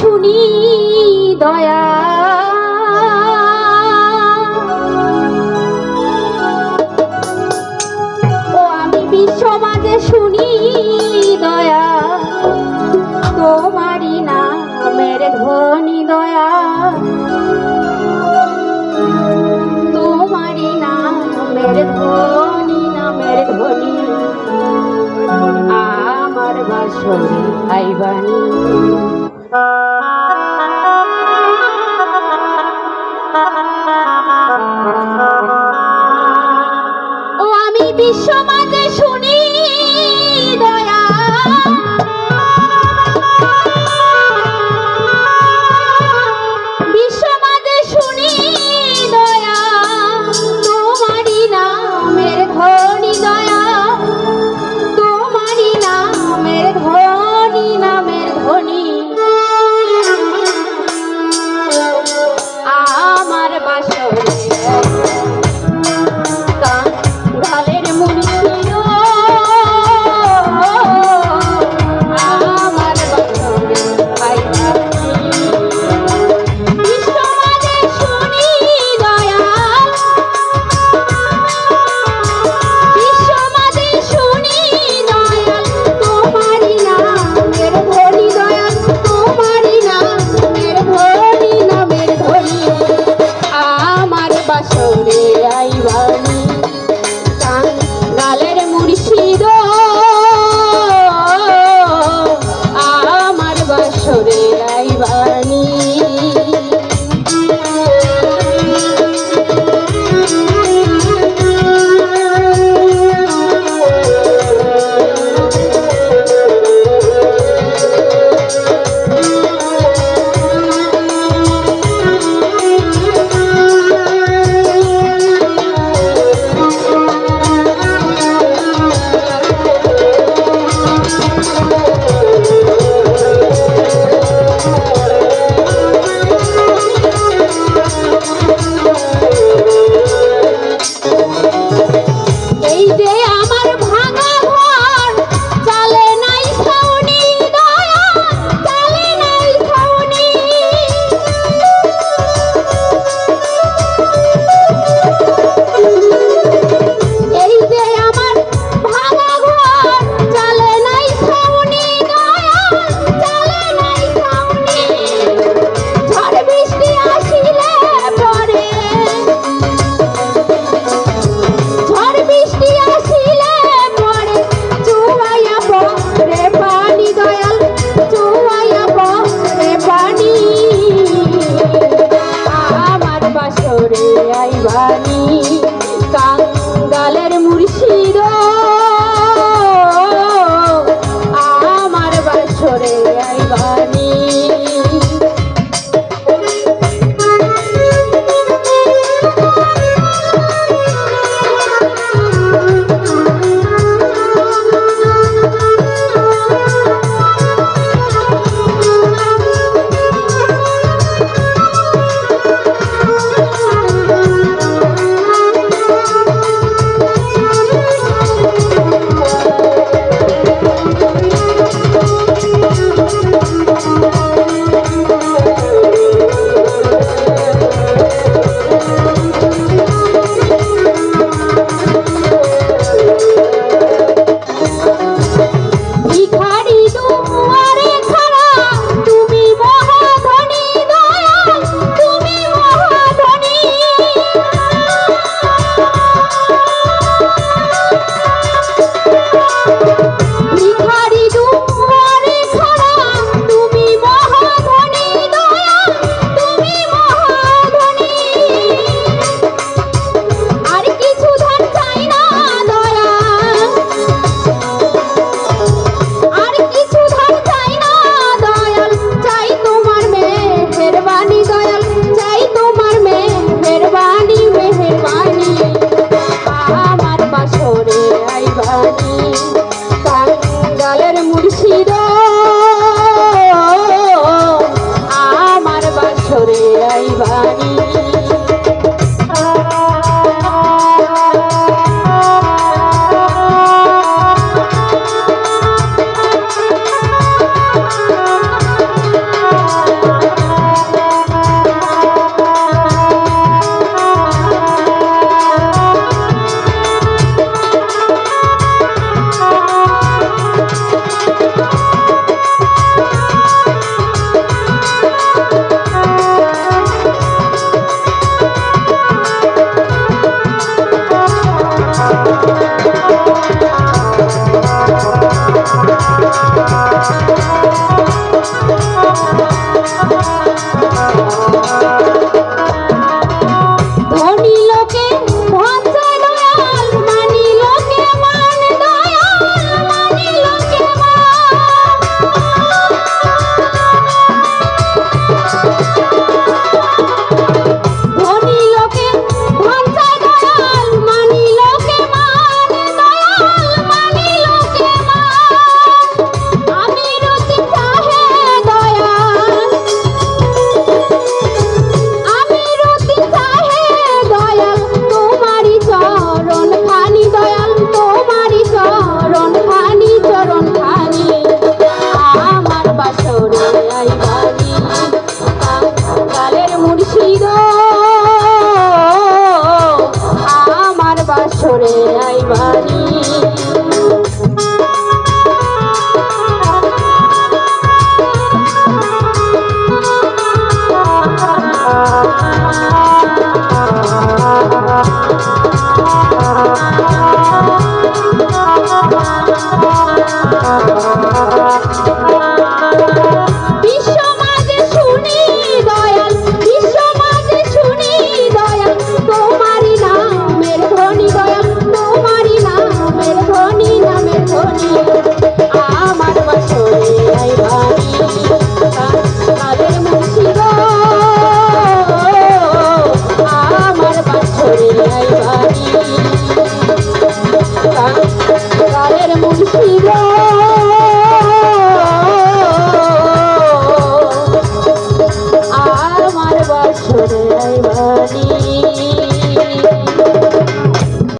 শুনি দয়া। ও আমি বিশ্ব মাঝে শুনি দয়া। তোমারই নামের ধ্বনি দয়া। তোমারই নামের ধ্বনি নামের ধ্বনি। আমার বাসরি আইবানি। ও আমি বিশ্ব বাসরে আইবানি কালের মুর্শিদ আমার বাসরে আইবানি